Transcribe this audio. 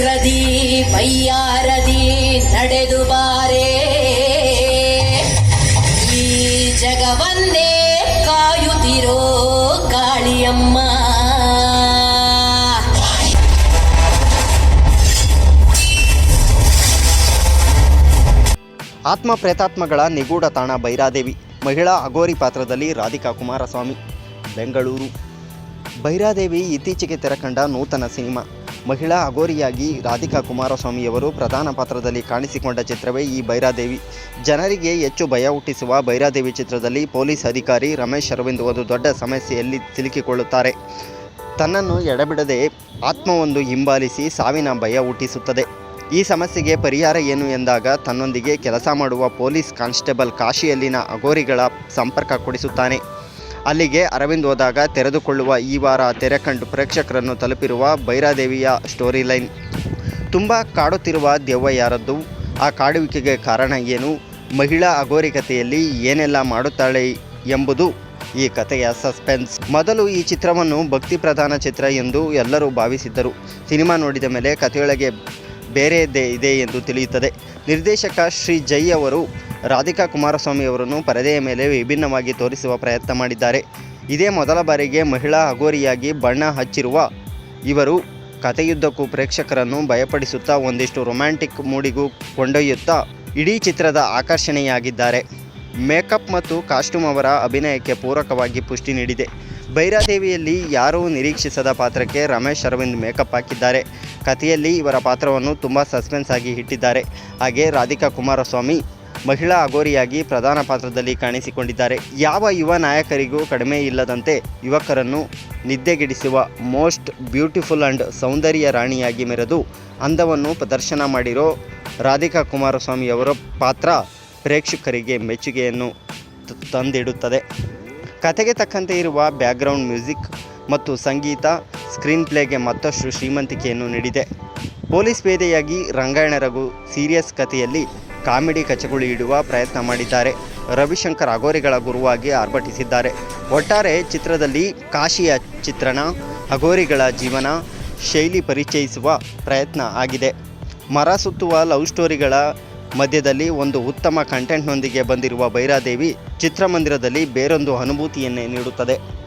ಉಗ್ರದಿ ಮೈಯಾರದಿ ನಡೆದು ಬಾರೆ. ಈ ಜಗವನ್ನೇ ಕಾಯುತ್ತಿರೋ ಕಾಳಿಯಮ್ಮ ಆತ್ಮ ಪ್ರೇತಾತ್ಮಗಳ ನಿಗೂಢ ತಾಣ ಬೈರಾದೇವಿ, ಮಹಿಳಾ ಅಗೋರಿ ಪಾತ್ರದಲ್ಲಿ ರಾಧಿಕಾ ಕುಮಾರಸ್ವಾಮಿ, ಬೆಂಗಳೂರು. ಬೈರಾದೇವಿ ಇತ್ತೀಚೆಗೆ ತೆರೆಕಂಡ ನೂತನ ಸಿನಿಮಾ. ಮಹಿಳಾ ಅಗೋರಿಯಾಗಿ ರಾಧಿಕಾ ಕುಮಾರಸ್ವಾಮಿಯವರು ಪ್ರಧಾನ ಪಾತ್ರದಲ್ಲಿ ಕಾಣಿಸಿಕೊಂಡ ಚಿತ್ರವೇ ಈ ಭೈರಾದೇವಿ ಜನರಿಗೆ ಹೆಚ್ಚು ಭಯ ಹುಟ್ಟಿಸುವ ಭೈರಾದೇವಿ ಚಿತ್ರದಲ್ಲಿ ಪೊಲೀಸ್ ಅಧಿಕಾರಿ ರಮೇಶ್ ಅರವಿಂದ್ ಒಂದು ದೊಡ್ಡ ಸಮಸ್ಯೆಯಲ್ಲಿ ಸಿಲುಕಿಕೊಳ್ಳುತ್ತಾರೆ. ತನ್ನನ್ನು ಎಡಬಿಡದೆ ಆತ್ಮವೊಂದು ಹಿಂಬಾಲಿಸಿ ಸಾವಿನ ಭಯ ಹುಟ್ಟಿಸುತ್ತದೆ. ಈ ಸಮಸ್ಯೆಗೆ ಪರಿಹಾರ ಏನು ಎಂದಾಗ ತನ್ನೊಂದಿಗೆ ಕೆಲಸ ಮಾಡುವ ಪೊಲೀಸ್ ಕಾನ್ಸ್ಟೇಬಲ್ ಕಾಶಿಯಲ್ಲಿನ ಅಗೋರಿಗಳ ಸಂಪರ್ಕ ಕೊಡಿಸುತ್ತಾನೆ. ಅಲ್ಲಿಗೆ ಅರವಿಂದ್ ಹೋದಾಗ ತೆರೆದುಕೊಳ್ಳುವ ಈ ವಾರ ತೆರೆ ಕಂಡು ಪ್ರೇಕ್ಷಕರನ್ನು ತಲುಪಿರುವ ಭೈರಾದೇವಿಯ ಸ್ಟೋರಿ ಲೈನ್ ತುಂಬ ಕಾಡುತ್ತಿರುವ ದೆವ್ವ ಯಾರದ್ದು ಆ ಕಾಡುವಿಕೆಗೆ ಕಾರಣ ಏನು, ಮಹಿಳಾ ಅಗೋರಿಕತೆಯಲ್ಲಿ ಏನೆಲ್ಲ ಮಾಡುತ್ತಾಳೆ ಎಂಬುದು ಈ ಕಥೆಯ ಸಸ್ಪೆನ್ಸ್ ಮೊದಲು ಈ ಚಿತ್ರವನ್ನು ಭಕ್ತಿ ಪ್ರಧಾನ ಚಿತ್ರ ಎಂದು ಎಲ್ಲರೂ ಭಾವಿಸಿದ್ದರು. ಸಿನಿಮಾ ನೋಡಿದ ಮೇಲೆ ಕಥೆಯೊಳಗೆ ಬೇರೆಯದ್ದೇ ಇದೆ ಎಂದು ತಿಳಿಯುತ್ತದೆ. ನಿರ್ದೇಶಕ ಶ್ರೀ ಜೈ ಅವರು ರಾಧಿಕಾ ಕುಮಾರಸ್ವಾಮಿ ಅವರನ್ನು ಪರದೆಯ ಮೇಲೆ ವಿಭಿನ್ನವಾಗಿ ತೋರಿಸುವ ಪ್ರಯತ್ನ ಮಾಡಿದ್ದಾರೆ. ಇದೇ ಮೊದಲ ಬಾರಿಗೆ ಮಹಿಳಾ ಅಗೋರಿಯಾಗಿ ಬಣ್ಣ ಹಚ್ಚಿರುವ ಇವರು ಕಥೆಯುದ್ದಕ್ಕೂ ಪ್ರೇಕ್ಷಕರನ್ನು ಭಯಪಡಿಸುತ್ತಾ ಒಂದಿಷ್ಟು ರೊಮ್ಯಾಂಟಿಕ್ ಮೂಡಿಗೂ ಕೊಂಡೊಯ್ಯುತ್ತಾ ಇಡೀ ಚಿತ್ರದ ಆಕರ್ಷಣೆಯಾಗಿದ್ದಾರೆ. ಮೇಕಪ್ ಮತ್ತು ಕಾಸ್ಟ್ಯೂಮ್ ಅವರ ಅಭಿನಯಕ್ಕೆ ಪೂರಕವಾಗಿ ಪುಷ್ಟಿ ನೀಡಿದೆ. ಬೈರಾದೇವಿಯಲ್ಲಿ ಯಾರೂ ನಿರೀಕ್ಷಿಸದ ಪಾತ್ರಕ್ಕೆ ರಮೇಶ್ ಅರವಿಂದ್ ಮೇಕಪ್ ಹಾಕಿದ್ದಾರೆ. ಕಥೆಯಲ್ಲಿ ಇವರ ಪಾತ್ರವನ್ನು ತುಂಬ ಸಸ್ಪೆನ್ಸ್ ಆಗಿ ಇಟ್ಟಿದ್ದಾರೆ. ಹಾಗೆ ರಾಧಿಕಾ ಕುಮಾರಸ್ವಾಮಿ ಮಹಿಳಾ ಅಗೋರಿಯಾಗಿ ಪ್ರಧಾನ ಪಾತ್ರದಲ್ಲಿ ಕಾಣಿಸಿಕೊಂಡಿದ್ದಾರೆ. ಯಾವ ಯುವ ನಾಯಕರಿಗೂ ಕಡಿಮೆ ಇಲ್ಲದಂತೆ ಯುವಕರನ್ನು ನಿದ್ದೆಗೆಡಿಸುವ ಮೋಸ್ಟ್ ಬ್ಯೂಟಿಫುಲ್ ಆ್ಯಂಡ್ ಸೌಂದರ್ಯ ರಾಣಿಯಾಗಿ ಮೆರೆದು ಅಂದವನ್ನು ಪ್ರದರ್ಶನ ಮಾಡಿರೋ ರಾಧಿಕಾ ಕುಮಾರಸ್ವಾಮಿಯವರ ಪಾತ್ರ ಪ್ರೇಕ್ಷಕರಿಗೆ ಮೆಚ್ಚುಗೆಯನ್ನು ತಂದಿಡುತ್ತದೆ. ಕತೆಗೆ ತಕ್ಕಂತೆ ಇರುವ ಬ್ಯಾಕ್ಗ್ರೌಂಡ್ ಮ್ಯೂಸಿಕ್ ಮತ್ತು ಸಂಗೀತ ಸ್ಕ್ರೀನ್ ಪ್ಲೇಗೆ ಮತ್ತಷ್ಟು ಶ್ರೀಮಂತಿಕೆಯನ್ನು ನೀಡಿದೆ. ಪೊಲೀಸ್ ಪೇದೆಯಾಗಿ ರಂಗಾಯಣ ರಘು ಸೀರಿಯಸ್ ಕಥೆಯಲ್ಲಿ ಕಾಮಿಡಿ ಕಚಗುಳಿ ಇಡುವ ಪ್ರಯತ್ನ ಮಾಡಿದ್ದಾರೆ. ರವಿಶಂಕರ್ ಅಗೋರಿಗಳ ಗುರುವಾಗಿ ಆರ್ಭಟಿಸಿದ್ದಾರೆ. ಒಟ್ಟಾರೆ ಚಿತ್ರದಲ್ಲಿ ಕಾಶಿಯ ಚಿತ್ರಣ ಅಗೋರಿಗಳ ಜೀವನ, ಶೈಲಿ ಪರಿಚಯಿಸುವ ಪ್ರಯತ್ನ ಆಗಿದೆ. ಮರ ಸುತ್ತುವ ಲವ್ ಸ್ಟೋರಿಗಳ ಮಧ್ಯದಲ್ಲಿ ಒಂದು ಉತ್ತಮ ಕಂಟೆಂಟ್ನೊಂದಿಗೆ ಬಂದಿರುವ ಭೈರಾದೇವಿ ಚಿತ್ರಮಂದಿರದಲ್ಲಿ ಬೇರೊಂದು ಅನುಭೂತಿಯನ್ನೇ ನೀಡುತ್ತದೆ.